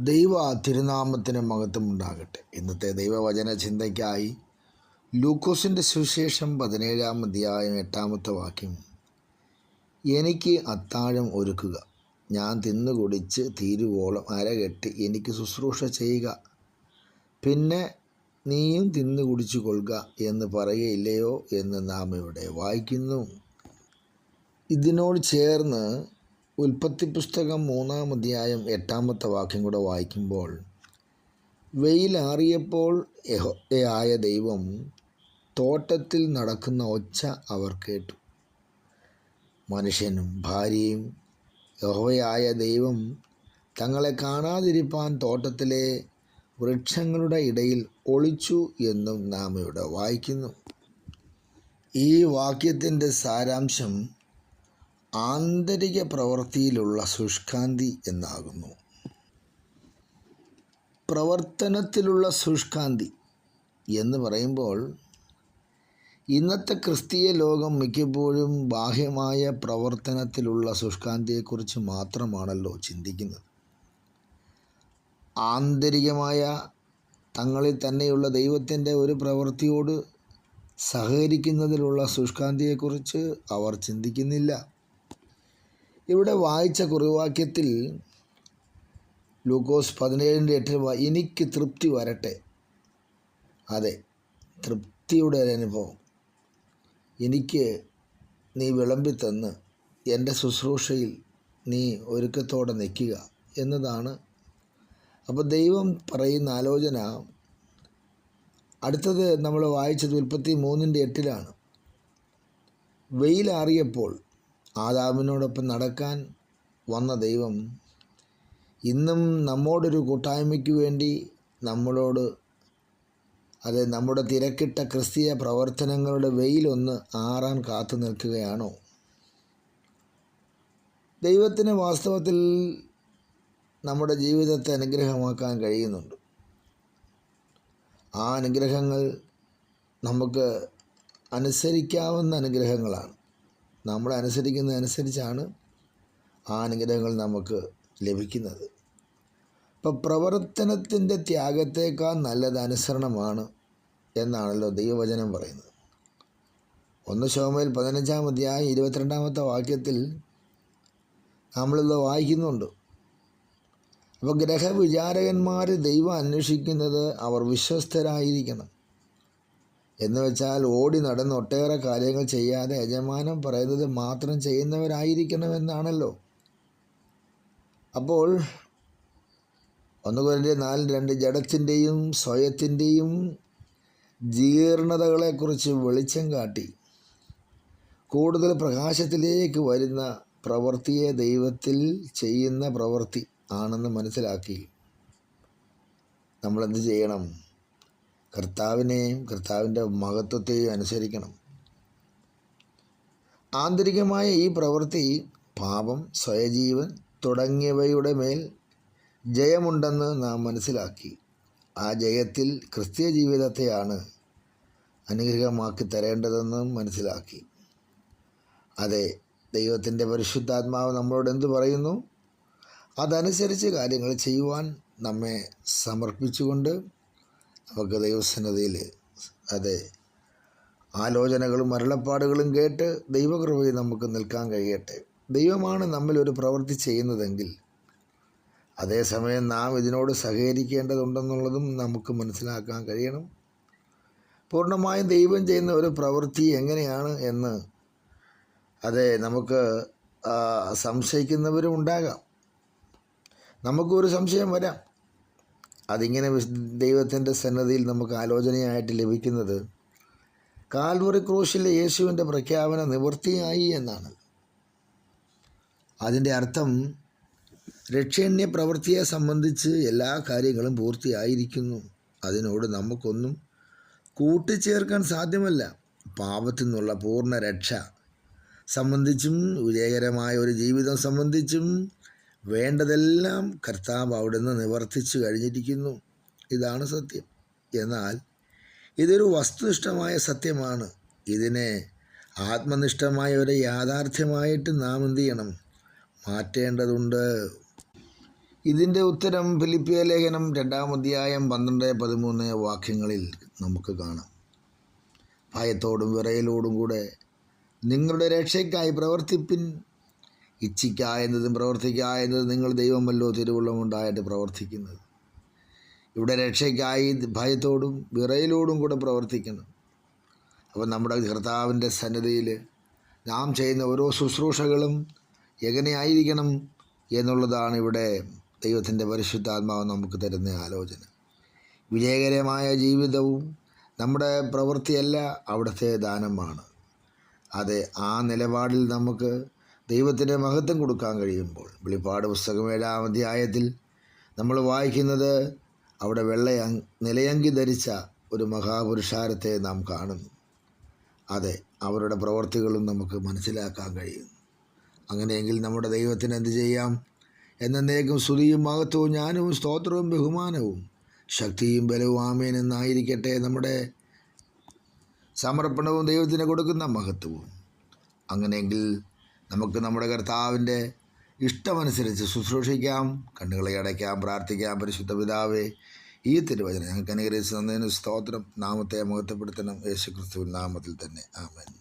ദൈവ തിരുനാമത്തിന് മഹത്വമുണ്ടാകട്ടെ ഇന്നത്തെ ദൈവവചന ചിന്തയ്ക്കായി ലൂക്കോസിന്റെ സുവിശേഷം പതിനേഴാം അധ്യായം എട്ടാമത്തെ വാക്യം. എനിക്ക് അത്താഴം ഒരുക്കുക. ഞാൻ തിന്നു കുടിച്ച് തീരുവോളം അരകെട്ട് എനിക്ക് ശുശ്രൂഷ ചെയ്യുക. പിന്നെ നീയും തിന്നു കുടിച്ചു കൊള്ളുക എന്ന് പറയുകയില്ലയോ എന്ന് നാം ഇവിടെ വായിക്കുന്നു. ഇതിനോട് ചേർന്ന് ഉൽപ്പത്തി പുസ്തകം മൂന്നാം അധ്യായം എട്ടാമത്തെ വാക്യം കൂടെ വായിക്കുമ്പോൾ വെയിലാറിയപ്പോൾ ആയ ദൈവം തോട്ടത്തിൽ നടക്കുന്ന ഒച്ച അവർ കേട്ടു. മനുഷ്യനും ഭാര്യയും യഹോയായ ദൈവം തങ്ങളെ കാണാതിരിപ്പാൻ തോട്ടത്തിലെ വൃക്ഷങ്ങളുടെ ഇടയിൽ ഒളിച്ചു എന്നും നാം ഇവിടെ വായിക്കുന്നു. ഈ വാക്യത്തിന്റെ സാരാംശം ആന്തരിക പ്രവൃത്തിയിലുള്ള ശുഷ്കാന്തി എന്നാകുന്നു. പ്രവർത്തനത്തിലുള്ള ശുഷ്കാന്തി എന്ന് പറയുമ്പോൾ ഇന്നത്തെ ക്രിസ്തീയ ലോകം മിക്കപ്പോഴും ബാഹ്യമായ പ്രവർത്തനത്തിലുള്ള ശുഷ്കാന്തിയെക്കുറിച്ച് മാത്രമാണല്ലോ ചിന്തിക്കുന്നത്. ആന്തരികമായ തങ്ങളിൽ തന്നെയുള്ള ദൈവത്തിന്റെ ഒരു പ്രവൃത്തിയോട് സഹകരിക്കുന്നതിലുള്ള ശുഷ്കാന്തിയെക്കുറിച്ച് അവർ ചിന്തിക്കുന്നില്ല. ഇവിടെ വായിച്ച കുറിവാക്യത്തിൽ ലൂക്കോസ് പതിനേഴിന്റെ എട്ടിന് എനിക്ക് തൃപ്തി വരട്ടെ. അതെ തൃപ്തിയുടെ അനുഭവം. എനിക്ക് നീ വിളമ്പി തന്ന് എന്റെ ശുശ്രൂഷയിൽ നീ ഒരുക്കത്തോടെ നിൽക്കുക എന്നതാണ്. അപ്പോൾ ദൈവം പറയുന്ന ആലോചന അടുത്തത് നമ്മൾ വായിച്ചത് ഉൽപ്പത്തി മൂന്നിന്റെ എട്ടിലാണ്. വെയിലാറിയപ്പോൾ ആദാമിനോടൊപ്പം നടക്കാൻ വന്ന ദൈവം ഇന്നും നമ്മോടൊരു കൂട്ടായ്മയ്ക്ക് വേണ്ടി നമ്മളോട് അത് നമ്മുടെ തിരക്കിട്ട ക്രിസ്തീയ പ്രവർത്തനങ്ങളുടെ വെയിലൊന്ന് ആറാൻ കാത്തു നിൽക്കുകയാണോ? ദൈവത്തിന് വാസ്തവത്തിൽ നമ്മുടെ ജീവിതത്തെ അനുഗ്രഹമാക്കാൻ കഴിയുന്നുണ്ട്. ആ അനുഗ്രഹങ്ങൾ നമുക്ക് അനുസരിക്കാവുന്ന അനുഗ്രഹങ്ങളാണ്. നമ്മൾ അനുസരിക്കുന്നതനുസരിച്ചാണ് ആ അനുഗ്രഹങ്ങൾ നമുക്ക് ലഭിക്കുന്നത്. അപ്പം പ്രവർത്തനത്തിന്റെ ത്യാഗത്തേക്കാൾ നല്ലത് അനുസരണമാണ് എന്നാണല്ലോ ദൈവവചനം പറയുന്നത്. ഒന്ന് ശോമയിൽ പതിനഞ്ചാം അധ്യായം ഇരുപത്തിരണ്ടാമത്തെ വാക്യത്തിൽ നമ്മളിത് വായിക്കുന്നുണ്ട്. അപ്പോൾ ഗ്രഹവിചാരകന്മാർ ദൈവം അന്വേഷിക്കുന്നത് അവർ വിശ്വസ്തരായിരിക്കണം. എന്ന് വെച്ചാൽ ഓടി നടന്ന് ഒട്ടേറെ കാര്യങ്ങൾ ചെയ്യാതെ യജമാനം പറയുന്നത് മാത്രം ചെയ്യുന്നവരായിരിക്കണമെന്നാണല്ലോ. അപ്പോൾ ഒന്ന് നാല് രണ്ട് ജഡത്തിന്റെയും സ്വയത്തിന്റെയും ജീർണതകളെക്കുറിച്ച് വെളിച്ചം കാട്ടി. കൂടുതൽ പ്രകാശത്തിലേക്ക് വരുന്ന പ്രവൃത്തിയെ ദൈവത്തിൽ ചെയ്യുന്ന പ്രവൃത്തി ആണെന്ന് മനസ്സിലാക്കി. നമ്മളെന്ത് ചെയ്യണം? കർത്താവിനെയും കർത്താവിന്റെ മഹത്വത്തെയും അനുസരിക്കണം. ആന്തരികമായ ഈ പ്രവൃത്തി പാപം സ്വയജീവൻ തുടങ്ങിയവയുടെ മേൽ ജയമുണ്ടെന്ന് നാം മനസ്സിലാക്കി. ആ ജയത്തിൽ ക്രിസ്തീയ ജീവിതത്തെയാണ് അനുഗ്രഹമാക്കി തരേണ്ടതെന്നും മനസ്സിലാക്കി. അതെ ദൈവത്തിന്റെ പരിശുദ്ധാത്മാവ് നമ്മളോട് എന്തു പറയുന്നു? അതനുസരിച്ച് കാര്യങ്ങൾ ചെയ്യുവാൻ നമ്മെ സമർപ്പിച്ചുകൊണ്ട് നമുക്ക് ദൈവസന്നതയിൽ അതെ ആലോചനകളും മരണപ്പാടുകളും കേട്ട് ദൈവകൃപയിൽ നമുക്ക് നിൽക്കാൻ കഴിയട്ടെ. ദൈവമാണ് നമ്മിൽ ഒരു പ്രവൃത്തി ചെയ്യുന്നതെങ്കിൽ അതേസമയം നാം ഇതിനോട് സഹകരിക്കേണ്ടതുണ്ടെന്നുള്ളതും നമുക്ക് മനസ്സിലാക്കാൻ കഴിയണം. പൂർണമായും ദൈവം ചെയ്യുന്ന ഒരു പ്രവൃത്തി എങ്ങനെയാണ് എന്ന് അതെ നമുക്ക് സംശയിക്കുന്നവരും ഉണ്ടാകാം. നമുക്കൊരു സംശയം വരാം. അതിങ്ങനെ ദൈവത്തിന്റെ സന്നദ്ധിയിൽ നമുക്ക് ആലോചനയായിട്ട് ലഭിക്കുന്നത് കാൽവറി ക്രൂശിലെ യേശുവിന്റെ പ്രഖ്യാപന നിവൃത്തിയായി എന്നാണ്. അതിന്റെ അർത്ഥം രക്ഷണ്യ പ്രവൃത്തിയെ സംബന്ധിച്ച് എല്ലാ കാര്യങ്ങളും പൂർത്തിയായിരിക്കുന്നു. അതിനോട് നമുക്കൊന്നും കൂട്ടിച്ചേർക്കാൻ സാധ്യമല്ല. പാപത്തിൽ നിന്നുള്ള പൂർണ രക്ഷ സംബന്ധിച്ചും വിജയകരമായ ഒരു ജീവിതം സംബന്ധിച്ചും വേണ്ടതെല്ലാം കർത്താവ് അവിടുന്ന് നിവർത്തിച്ചു കഴിഞ്ഞിരിക്കുന്നു. ഇതാണ് സത്യം. എന്നാൽ ഇതൊരു വസ്തുനിഷ്ഠമായ സത്യമാണ്. ഇതിനെ ആത്മനിഷ്ഠമായ ഒരു യാഥാർത്ഥ്യമായിട്ട് നാം എന്ത് ചെയ്യണം? മാറ്റേണ്ടതുണ്ട്. ഇതിന്റെ ഉത്തരം ഫിലിപ്പിയ ലേഖനം രണ്ടാം അധ്യായം പന്ത്രണ്ട് പതിമൂന്ന് വാക്യങ്ങളിൽ നമുക്ക് കാണാം. ഭയത്തോടും വിറയലോടും കൂടെ നിങ്ങളുടെ രക്ഷയ്ക്കായി പ്രവർത്തിപ്പിൻ ഇച്ഛിക്കായെന്നതും പ്രവർത്തിക്കായെന്നതും നിങ്ങൾ ദൈവമല്ലോ തിരുവുള്ളമുണ്ടായിട്ട് പ്രവർത്തിക്കുന്നത്. ഇവിടെ രക്ഷയ്ക്കായി ഭയത്തോടും വിറയിലോടും കൂടെ പ്രവർത്തിക്കണം അപ്പം നമ്മുടെ കർത്താവിന്റെ സന്നദ്ധയിൽ നാം ചെയ്യുന്ന ഓരോ ശുശ്രൂഷകളും എങ്ങനെയായിരിക്കണം എന്നുള്ളതാണ് ഇവിടെ ദൈവത്തിന്റെ പരിശുദ്ധാത്മാവ് നമുക്ക് തരുന്ന ആലോചന. വിജയകരമായ ജീവിതവും നമ്മുടെ പ്രവൃത്തിയല്ല അവിടുത്തെ ദാനമാണ്. അത് ആ നിലപാടിൽ നമുക്ക് ദൈവത്തിന്റെ മഹത്വം കൊടുക്കാൻ കഴിയുമ്പോൾ വെളിപ്പാട് പുസ്തകം ഏഴാം അധ്യായത്തിൽ നമ്മൾ വായിക്കുന്നത് അവിടെ വെള്ള നിലയങ്കി ധരിച്ച ഒരു മഹാപുരുഷാരത്തെ നാം കാണുന്നു. അതെ അവരുടെ പ്രവർത്തികളും നമുക്ക് മനസ്സിലാക്കാൻ കഴിയുന്നു അങ്ങനെയെങ്കിൽ നമ്മുടെ ദൈവത്തിന് എന്ത് ചെയ്യാം? എന്നേക്കും സ്തുതിയും മഹത്വവും ജ്ഞാനവും സ്തോത്രവും ബഹുമാനവും ശക്തിയും ബലവും ആമേൻ എന്നായിരിക്കട്ടെ. നമ്മുടെ സമർപ്പണവും ദൈവത്തിന് കൊടുക്കുന്ന മഹത്വവും. അങ്ങനെയെങ്കിൽ നമുക്ക് നമ്മുടെ കർത്താവിന്റെ ഇഷ്ടമനുസരിച്ച് ശുശ്രൂഷിക്കാം കണ്ണുകളെ അടയ്ക്കാം പ്രാർത്ഥിക്കാം. പരിശുദ്ധ പിതാവേ ഈ തിരുവചനം ഞങ്ങൾക്ക് അനുഗ്രഹിച്ച് തന്നതിന് സ്തോത്രം നാമത്തെ മഹത്വപ്പെടുത്തണം. യേശുക്രിസ്തുവിൻ നാമത്തിൽ തന്നെ. ആമേൻ.